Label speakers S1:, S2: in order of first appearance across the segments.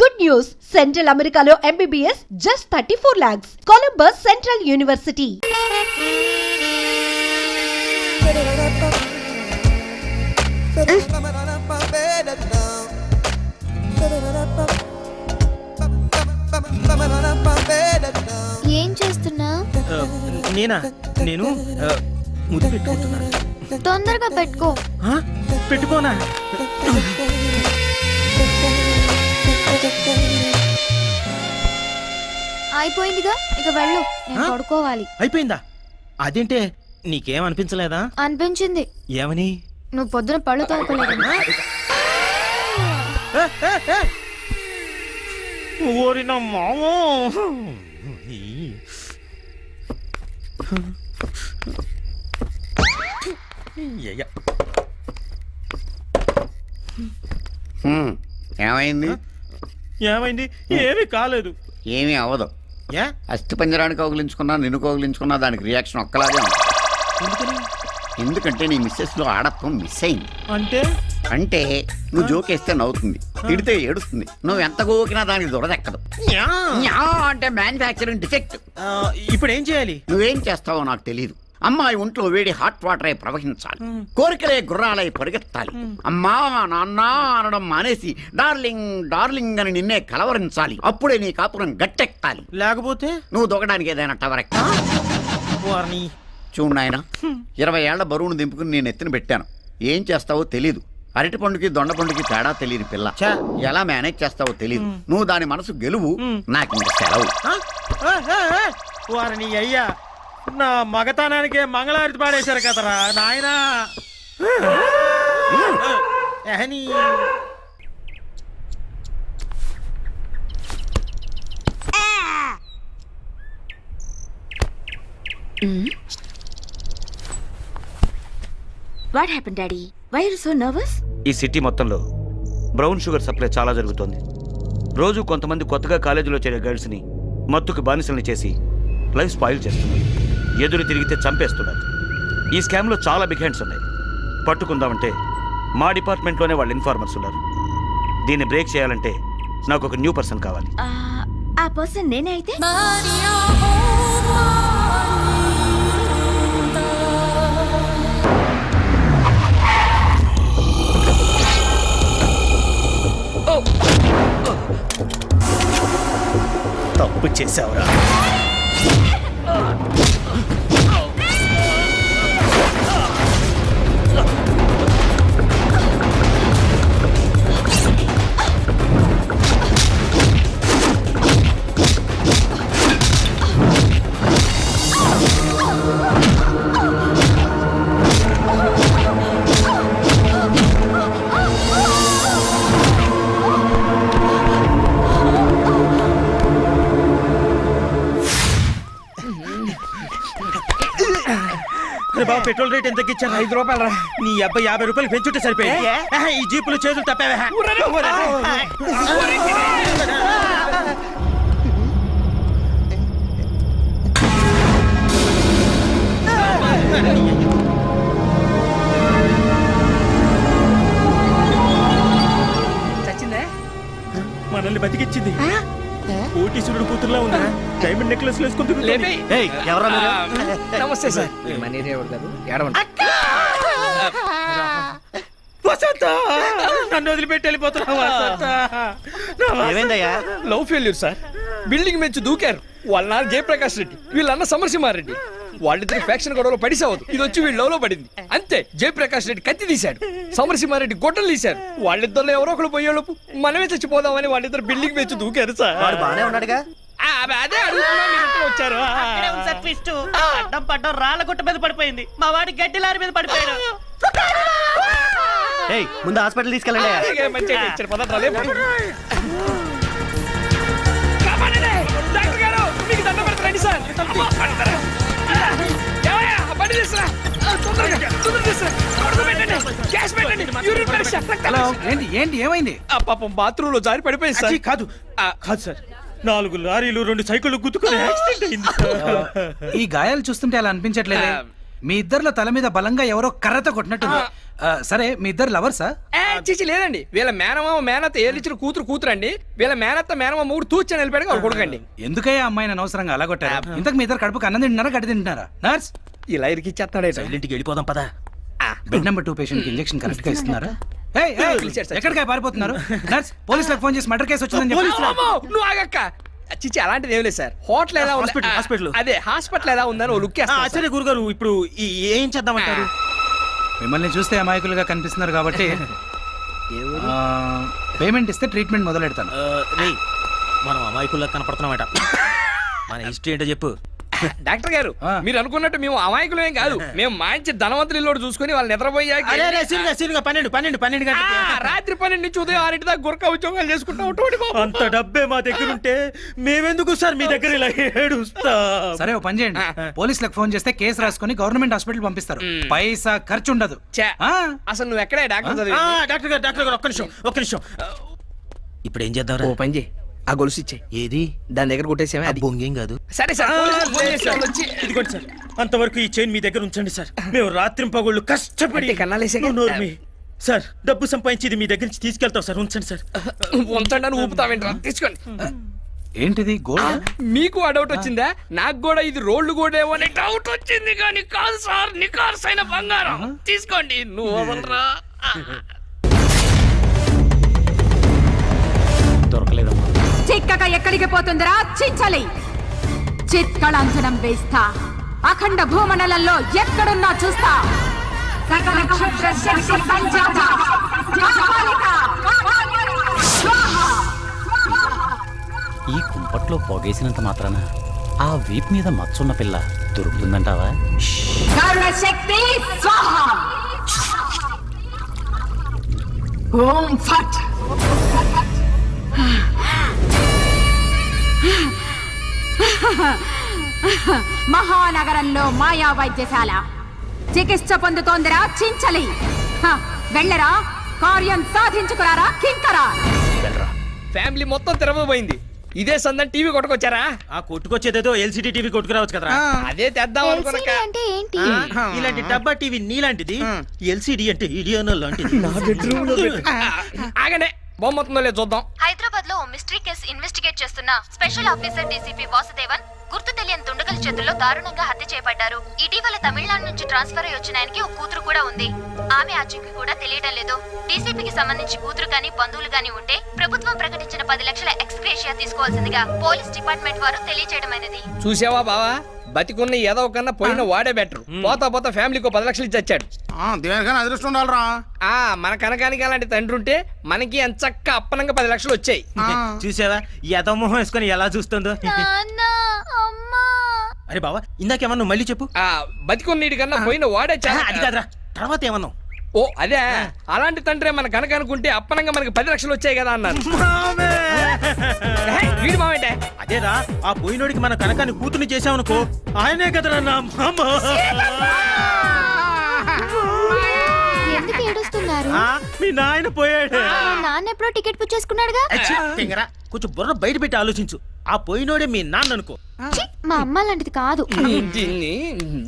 S1: Good news. Central అమెరికాలో MBBS just thirty four lakhs Columbus central university
S2: ఏం చేస్తున్నా?
S3: నేను? ముద్దు పెట్టుకుంటున్నా.
S2: తొందరగా పెట్టుకో.
S3: పెట్టుకోనా?
S2: అయిపోయిందిగా? ఇక వెళ్ళు. నేను
S3: ఆ?
S2: పడుకోవాలి.
S3: అయిపోయిందా? అదేంటే నీకేం అనిపించలేదా?
S2: అనిపించింది.
S3: ఏమని?
S2: నువ్వు పొద్దున పళ్ళు తోముకోలేదు.
S3: ఏ, ఏ, ఏ! ఓరి నా మామో. అయ్య.
S4: హ్మ్. ఏమైంది?
S3: ఏమైంది? ఏమీ కాలేదు.
S4: ఏమీ అవ్వదు.
S3: ఏ?
S4: అస్థి పంజరాన్ని కౌగిలించుకున్నా నిన్ను కౌగిలించుకున్నా దానికి రియాక్షన్ ఒక్కలాగే ఉంది.
S3: ఎందుకని?
S4: ఎందుకంటే నీ మిస్సెస్లో ఆడత్వం మిస్ అయింది.
S3: అంటే?
S4: అంటే నువ్వు జోకేస్తే నవ్వుతుంది. తిడితే ఏడుస్తుంది. నువ్వు ఎంత గోకినా దానికి దురదెక్కదు. న్యా! అంటే మ్యానుఫ్యాక్చరింగ్ డిఫెక్ట్
S3: ఇప్పుడు ఏం చేయాలి?
S4: నువ్వేం చేస్తావో నాకు తెలియదు అమ్మాయి ఒంట్లో వేడి హాట్ వాటర్ ప్రవహించాలి. కోరికలే గుర్రాలై పరిగెత్తాలి. అమ్మా నాన్న అనడం మానేసి డార్లింగ్ డార్లింగ్ అని నిన్నే కలవరించాలి. అప్పుడే నీ కాపురం గట్టెక్కాలి.
S3: లేకపోతే?
S4: నువ్వు దొగడానికి ఏదైనా టవర్ ఎక్క చూడు నాయన ఇరవై ఏళ్ళ బరువును దింపుకుని నేను ఎత్తున పెట్టాను. ఏం చేస్తావో తెలీదు. అరటి పండుకి దొండ పండుకి తేడా తెలియని పిల్ల. ఎలా మేనేజ్ చేస్తావో తెలీదు. నువ్వు దాని మనసు గెలువు. నాకు ఇంక సెలవు!
S3: వారిని అయ్యా. నా మగతనానికే మంగళారతి పాడేశారు కదరా నాయనా. ఎహని.
S5: What happen daddy why are so nervous
S6: ఈ సిటీ మొత్తంలో బ్రౌన్ షుగర్ సప్లై చాలా జరుగుతోంది. రోజు కొంతమంది కొత్తగా కాలేజీలో చేరే గర్ల్స్ని మత్తుకు బానిసల్ని చేసి లైఫ్ స్పాయిల్ చేస్తున్నారు. ఎదురు తిరిగితే చంపేస్తున్నారు. ఈ స్కామ్లో చాలా బిగ్ హ్యాండ్స్ ఉన్నాయి. పట్టుకుందామంటే మా డిపార్ట్మెంట్లోనే వాళ్ళు ఇన్ఫార్మర్స్ ఉన్నారు. దీన్ని బ్రేక్ చేయాలంటే నాకు ఒక న్యూ పర్సన్ కావాలి.
S5: ఆ పర్సన్ నేనే అయితే?
S3: తప్పు చేసావురా బాబు పెట్రోల్ రేట్ ఎంత తగ్గించారు ఐదు రూపాయలు రా. నీ అబ్బాయి యాభై రూపాయలు పెంచుంటే సరిపోయింది. ఆహా, ఈ జీపులు చేతులు తప్పేవా. మనల్ని బతికిచ్చింది. కోటీశ్వరుడు కూతురులా ఉందా డైమండ్ నెక్లెస్ వేసుకుంటుంది
S7: లేపే.
S6: ఎవరా
S7: నమస్తే సార్. మనీ ఎవరు కాదు? ఏడవండి.
S3: వసంత! నన్ను వదిలిపెట్టి వెళ్ళిపోతున్నావు వసంత. ఏమైందయ్యా?
S7: లవ్ ఫెయిల్యూర్ సార్ బిల్డింగ్ నుంచి దూకారు. వాళ్ళ నాన్న జయప్రకాష్ రెడ్డి వీళ్ళ అన్న సమరసింహారెడ్డి వాళ్ళిద్దరు ఫ్యాక్షన్ గొడవలో పడిసావదు. ఇది వచ్చి వీళ్ళు లవ్లో పడింది. అంతే జయప్రకాష్ రెడ్డి కత్తి తీశాడు. సమరసింహారెడ్డి గొడ్డలు తీశారు. వాళ్ళిద్దరు ఎవరో ఒకరు పోయేలోపు మనమే చచ్చిపోదామని వాళ్ళిద్దరు బిల్డింగ్ నుంచి దూకారు సార్
S3: బానే ఉన్నాడుగా.
S7: ఆ, అదే వచ్చారు. ఆ.
S8: అక్కడే ఉంది సార్ ట్విస్ట్ అడ్డం పడ్డం రాళ్ళ గుట్ట మీద పడిపోయింది. మా వాడి గడ్డి లారీ మీద పడిపోయాడు.
S3: ముందు హాస్పిటల్ తీసుకెళ్ళండి.
S9: ఏంటి ఏంటి ఏమైంది?
S7: ఆ పాపం బాత్రూమ్లో జారి పడిపోయింది సార్.
S3: కాదు. కాదు సార్. నాలుగు లారీలు రెండు సైకిళ్ళు గుద్దుకుని యాక్సిడెంట్ అయింది సార్.
S9: ఈ గాయాలు చూస్తుంటే అలా అనిపించట్లేదే? మీ ఇద్దరిలో తల మీద బలంగా ఎవరో కర్రతో కొట్టినట్టుంది. ఆ, సరే మీ ఇద్దరు లవర్సా?
S7: ఏ, చిచి లేదండి. వీళ్ళ మేనమామ మేనత్త ఏలిచ్చిన కూతురు కూతురు అండి వీళ్ళ మేనత్త మేనమామ మూడు తూచని వెళ్ళిపోయాడు ఒక కొడుకండి.
S9: ఎందుకయ్యా అమ్మాయిని అనవసరంగా అలా కొట్టారు? ఇంతకు మీ ఇద్దరు కడుపుకి అన్నం తింటున్నారా గడ్డి తింటున్నారా? నర్స్?
S7: ఇలా ఇరికిచ్చేస్తాడే
S3: ఇంటికి వెళ్ళిపోదాం పదా.
S9: బెడ్ నెంబర్ టూ పేషెంట్కి ఇంజెక్షన్ కరెక్ట్గా ఇస్తున్నారా? ఏయ్, ఏయ్, ఎక్కడికి పారిపోతున్నారు? నర్స్ పోలీసులకు ఫోన్ చేసి మర్డర్ కేసు వచ్చిందని చెప్పి.
S7: నువ్వు ఆగక్క. చిచి అలాంటిది ఏం లేదు సార్. హోటల్ ఎలా ఉంది
S3: హాస్పిటల్, హాస్పిటల్.
S7: అదే హాస్పిటల్ ఎలా ఉందని ఓ లుక్ వేస్తాను సార్.
S3: సరే గురుగారు ఇప్పుడు ఈ- ఏం చేద్దామంటారు?
S9: మిమ్మల్ని చూస్తే అమాయకులుగా కనిపిస్తున్నారు కాబట్టి పేమెంట్ ఇస్తే ట్రీట్మెంట్ మొదలెడతాను.
S3: రేయ్ మనం అమాయకుల్లా కనపడుతున్నామట. మన హిస్టరీ ఏంటో చెప్పు.
S7: డాక్టర్ గారు. మీరు అనుకున్నట్టు మేము అమాయకులమేం కాదు. మేము మంచి ధనవంతులు ఇల్లు చూసుకుని వాళ్ళు నిద్రపోయాక
S3: పన్నెండు పన్నెండు పన్నెండు
S7: రాత్రి పన్నెండు నుంచి ఉదయం ఆరింటి దాకా గురక ఉద్యోగాలు చేసుకుంటా.
S3: అంత డబ్బే మా దగ్గర ఉంటే మేమెందుకు సార్ మీ దగ్గర ఇలా ఏడుస్తా?
S9: సరే ఓ పని చేయండి. పోలీసులకు ఫోన్ చేస్తే కేసు రాసుకొని గవర్నమెంట్ హాస్పిటల్ పంపిస్తారు. పైసా ఖర్చు ఉండదు.
S7: అసలు నువ్వు ఎక్కడే డాక్టర్
S3: డాక్టర్ గారు డాక్టర్ గారు ఒక్క నిమిషం ఒక్క నిమిషం. ఇప్పుడు ఏం చేద్దాం
S7: ఓ పని చేయి. ఆ గొలుసు ఇచ్చే.
S3: ఏది?
S7: దాని దగ్గర కొట్టేసామే అది.
S3: బొంగేం కాదు.
S7: సరే సార్
S3: ఇదిగోండి సార్ అంతవరకు ఈ చైన్ మీ దగ్గర ఉంచండి సార్. మేము రాత్రి పగళ్ళు కష్టపడి మీ. సార్ డబ్బు సంపాదించి ఇది మీ దగ్గర నుంచి తీసుకెళ్తాం సార్ ఉంచండి సార్.
S7: ఉంచండి అని ఊపుతావేంట్రా తీసుకోండి
S9: ఏంటిది గోల్డ్
S7: మీకు ఆ డౌట్ వచ్చిందా? నాకు కూడా ఇది రోడ్లు కూడా ఏమో అనే డౌట్ వచ్చింది కానీ కాదు సార్ నికార్స్ అయిన బంగారం తీసుకోండి నువ్వు వదలరా
S5: చిక్కక ఎక్కడికి పోతుందిరా? చించలి చిత్కళంజనం వేస్తా. అఖండ భూమండలంలో ఎక్కడున్నా చూస్తా. సకల క్షుద్ర శక్తి సంజాత. కాపాలిక స్వాహ
S10: ఈ కుంపట్లో పొగేసినంత మాత్రాన ఆ వీప్ మీద మచ్చున్న పిల్ల దొరుకుతుందంటావా?
S5: శక్తి ఓం ఫట్. మహానగరంలో మాయా వైద్యశాల. చికిత్స పొందుతోందిరా చించలి. హ, వెళ్ళరా? కార్యం సాధించుకురారా కింకరా?
S7: ఫ్యామిలీ మొత్తం తిరగబోయింది. ఇదే సందని టీవీ కొట్టుకొచ్చారా?
S3: ఆ కొట్టుకొచ్చేదేదో ఎల్సిడి టీవీ కొట్టుకురావచ్చు కదరా.
S7: అదే తెద్దాం
S2: అంటే ఏంటి?
S3: ఇలాంటి డబ్బా టీవీ నీలాంటిది ఎల్సిడి అంటే ఇడియోనో లాంటిది.
S7: ఆగనే బొమ్మ వస్తుందో లేదు చూద్దాం.
S2: హైదరాబాద్లో మిస్టరీ కేసు ఇన్వెస్టిగేట్ చేస్తున్న స్పెషల్ ఆఫీసర్ డీసీపీ వాసుదేవన్ గుర్తు తెలియని దుండగుల చేతుల్లో దారుణంగా హత్య చేయబడ్డారు. ఇటీవల తమిళనాడు నుంచి ట్రాన్స్ఫర్ అయి వచ్చిన ఆయనకి ఒక కూతురు కూడా ఉంది. ఆమె ఆచూకీ కూడా తెలియడం లేదు. డీసీపీకి సంబంధించి కూతురు గాని బంధువులు గాని ఉంటే ప్రభుత్వం ప్రకటించిన పది లక్షల ఎక్స్గ్రేషియా తీసుకోవాల్సిందిగా పోలీస్ డిపార్ట్మెంట్ వారు తెలియజేయడమైనది
S7: చూసావా బావా? బతికున్న ఏదో కన్నా పోయిన వాడే బెటర్ పోతా పోతా ఫ్యామిలీకి పది లక్షలు ఇచ్చి వచ్చాడు
S4: దేనికైనా అదృష్టం ఉండాలరా.
S7: ఆ మన కనకానికి అలాంటి తండ్రి ఉంటే మనకి ఎంచక్క అప్పనంగా పది లక్షలు వచ్చాయి.
S3: చూసావా? యథమోహం వేసుకొని ఎలా చూస్తుందో? అరే బావా ఇందాకేమన్నా మళ్ళీ చెప్పు.
S7: ఆ బతికున్నీటి కన్నా పోయిన వాడే చాలా
S3: అది కాదురా. తర్వాత ఏమన్నావు?
S7: ఓ అదే. అలాంటి తండ్రి మన కనుక అనుకుంటే అప్పనంగా మనకి పది లక్షలు వచ్చాయి కదా అన్నారు ఏహే, వీడు
S3: అదేరా ఆ పోయినోడికి మన కనకాన్ని కూతుర్ని చేసామనుకో ఆయనే కదరా నా మామ.
S2: ఎందుకు ఏడుస్తున్నారు?
S3: ఆ, మీ నాయన పోయాడు.
S2: నాన్న ఎప్పుడో టికెట్ బుక్ చేసుకున్నాడుగా.
S3: తింగరా. కొంచెం బుర్ర బయట పెట్టి ఆలోచించు. ఆ పోయినోడే మీ నాన్న అనుకో.
S2: మా అమ్మ లాంటిది కాదు.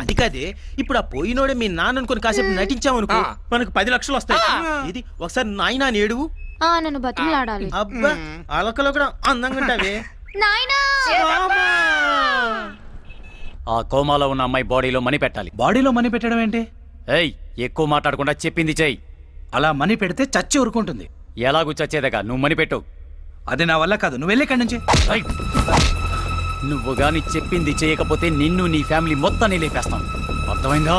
S3: అది కాదే ఇప్పుడు ఆ పోయినోడే మీ నాన్న అనుకుని కాసేపు నటించామనుకో. మనకు పది లక్షలు వస్తాయి. ఇది ఒకసారి నాయన ఏడువు.
S2: ఆ నన్ను బతిమలాడాలి.
S3: అబ్బా అలకలో కూడా అందంగా ఉంటావే.
S2: నాయనా!
S10: ఆ కోమాలో ఉన్న అమ్మాయి బాడీలో మనీ పెట్టాలి.
S9: బాడీలో మనీ పెట్టడం ఏంటి?
S10: ఏయ్ ఎక్కువ మాట్లాడకుండా చెప్పింది చెయ్యి.
S9: అలా మనీ పెడితే చచ్చి ఊరుకుంటుంది.
S10: ఎలాగూ చచ్చేదగా నువ్వు మనీ పెట్టు.
S9: అది నా వల్ల కాదు నువ్వు వెళ్ళి ఇక్కడి నుంచి.
S10: ఏయ్! నువ్వు గాని చెప్పింది చేయకపోతే నిన్ను నీ ఫ్యామిలీ మొత్తాన్ని లేపేస్తాను అర్థమైందా?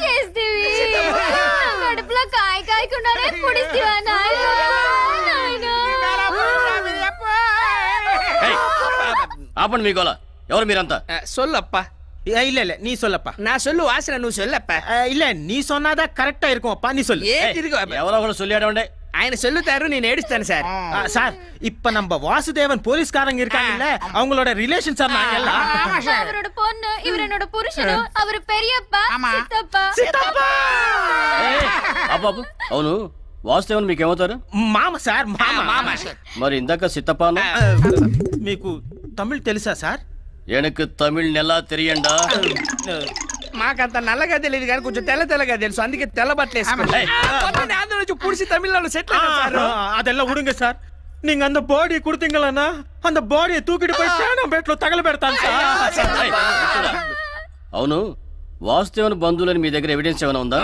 S2: చేస్తేవి. కడుపులో కాయ కాయకుండానే పొడిస్తేవా నాయనా? నాయనా!
S8: ఆపండి మీ గోల. ఎవరు మీరంతా?
S7: సొల్లప్ప.
S3: இல்ல இல்ல நீ சொல்லப்பா
S7: நான் சொல்லு வாசன நீ சொல்லப்பா
S3: இல்ல நீ சொன்னாதான் கரெக்டா இருக்கும்ப்பா நீ சொல்லு
S7: ஏ இருக்கும்
S8: எவ்வளோ கூட சொல்லியாடவண்டே
S7: ఆయన చెల్లుతారు నేను ఏడుస్తాను
S3: சார் సార్ இப்ப நம்ம வாசுதேவன் போலீஸ்காரங்க இருக்காங்கல்ல அவங்களோட ரிலேஷன் சார் நாங்க எல்லாம்
S2: அவரோட பொண்ணு இவர் என்னோட புருஷனு அவர் பெரியப்பா சித்தப்பா சித்தப்பா
S8: అబ్బాబు అవును వాసుదేవన్ మీకు ఏమవుతారు
S3: మామ సార్ మామ
S7: మామ
S8: మరి ఇందాక
S3: సిత్తప్ప మీకు తమిళ్ తెలుసా సార్
S8: எனக்கு தமிழ் நல்லா தெரியண்டா
S7: మాకంత నల్లగా తెలియదు కానీ కొంచెం తెల్ల తెల్లగా తెలుసు. అందుకే తెల్ల బట్టలు వేసుకుంటాం పుడిచి తమిళనాడు సెటిల్
S3: அதெல்லாம் விடுங்க சார் நீங்க அந்த பாடி கொடுத்தீங்களா அந்த பாடியை தூக்கிட்டு போய் சாணம் பேட்டில் தகல సార్.
S8: అవును వాసుదేవన్ బంధులని మీ దగ్గర ఎవిడెన్స్ ఏమైనా ఉందా?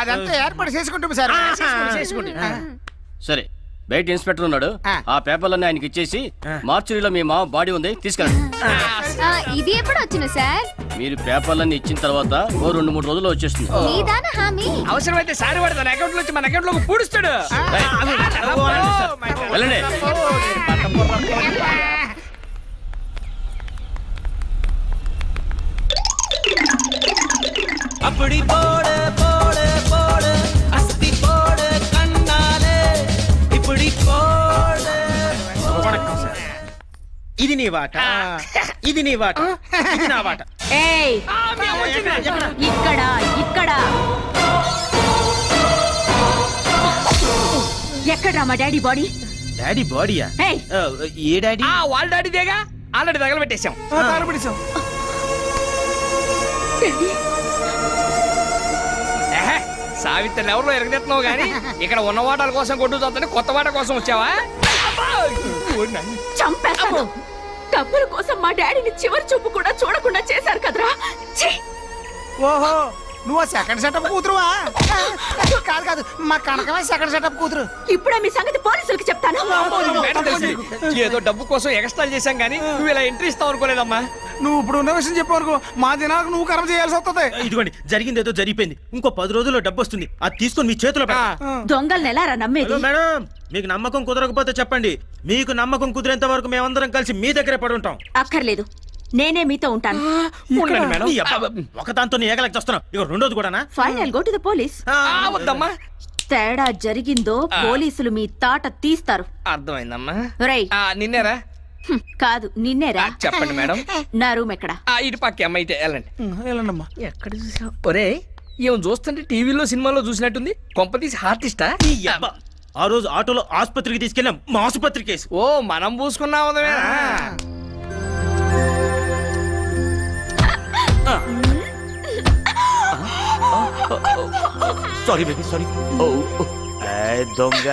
S9: అదంతా ఏర్పాటు చేసుకుంటాం సార్.
S7: చేసుకుంటాం.
S8: సరే. బయట ఇన్స్పెక్టర్ ఉన్నాడు. ఆ. పేపర్లన్నీ ఆయనకి ఇచ్చేసి మార్చురీలో మీ మామ బాడీ ఉంది తీసుకెళ్ళండి.
S2: ఇది ఎప్పుడు వచ్చిన సార్?
S8: మీరు పేపర్లన్నీ ఇచ్చిన తర్వాత ఓ రెండు మూడు రోజులు వచ్చేస్తుంది.
S7: అవసరమైతే సార్ వాడు తన అకౌంట్ నుంచి మన అకౌంట్లో పూడుస్తాడు.
S8: వెళ్ళండి.
S3: అప్పుడిపో ఇది నీ వాట? ఇది నీ వాట? ఇది నా వాట?
S5: ఏయ్. ఇక్కడ ఇక్కడ. ఎక్కడ్రా మా డాడీ బాడీ?
S3: డాడీ బాడీయా?
S5: ఏయ్.
S3: ఏ డాడీ?
S7: ఆ వాళ్ళ డాడీదేగా? ఆల్రెడీ తగలబెట్టేశాం. ఏహే, సావిత్రిని ఎవరిలో ఎరగదెత్తున్నావు గానీ ఇక్కడ ఉన్న వాటాల కోసం కొట్టు చూద్దాని కొత్త వాట కోసం వచ్చావా? అబ్బా! ఓ నాయన.
S5: చంపేస్తాను డబ్బుల కోసం మా డాడీని చివరి చూపు కూడా చూడకుండా చేశారు కదరా?
S9: ఓహో! నువ్వు సెకండ్ సెటప్ కూతురువా? కాదు కాదు. మా కనకమే సెకండ్ సెటప్ కూతురు.
S5: ఇప్పుడే మీ సంగతి పోలీసులకు చెప్తాను.
S7: మేడం తెలిసి, ఏదో డబ్బు కోసం ఎక్స్ట్రా చేశాం గానీ నువ్వు ఇలా ఎంట్రీ ఇస్తావు అనుకోలేదమ్మా.
S9: నువ్వు ఇప్పుడు ఉన్న విషయం చెప్పవరకు మా దినాలకు నువ్వు కర్మ చేయాల్సి వస్తుంది.
S3: ఇదిగోండి జరిగింది ఏదో జరిగిపోయింది. ఇంకో పది రోజుల్లో డబ్బు వస్తుంది. అది తీసుకొని మీ చేతిలో పెడతా.
S5: దొంగల్ని ఎలా రా నమ్మేది?
S3: మేడం. మీకు నమ్మకం కుదరకపోతే చెప్పండి. మీకు నమ్మకం కుదిరేంత వరకు మేమందరం కలిసి మీ దగ్గరే పడి ఉంటాం
S5: అక్కర్లేదు. నేనే మీతో ఉంటాను.
S7: ఉండండి మేడం.
S3: ఒక దాంతో నీ ఏగలకి వస్తున్నావు ఇక రెండోది కూడానా?
S5: Final go to the police
S7: వద్దమ్మా.
S5: తేడా జరిగిందో పోలీసులు మీ తాట తీస్తారు.
S7: అర్థమైందమ్మా.
S5: రేయ్.
S7: ఆ, నిన్నేరా?
S5: కాదు నిన్నేరా?
S7: చెప్పండి మేడం.
S5: నా రూమ్ ఎక్కడ?
S7: ఆ, ఇటు పక్క అమ్మ అయితే వెళ్ళండి.
S9: వెళ్ళండమ్మా.
S7: ఎక్కడ చూసావు? ఒరే ఏం చూస్తుంటే టీవీలో సినిమాలో చూసినట్టుంది. కొంపతీసి
S3: అబ్బా. ఆ రోజు ఆటోలో ఆసుపత్రికి తీసుకెళ్ళాం. మా ఆసుపత్రి కేసు.
S7: ఓ మనం పూసుకున్నాం
S6: సారీ బేబీ సారీ ఓ దొంగ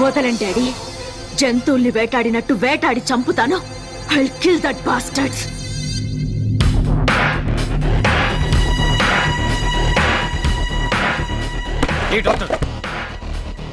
S5: వదలండి డాడీ జంతువుల్ని వేటాడినట్టు వేటాడి చంపుతాను. ఐ కిల్ దట్ బాస్టర్డ్స్
S3: ఏ డాక్టర్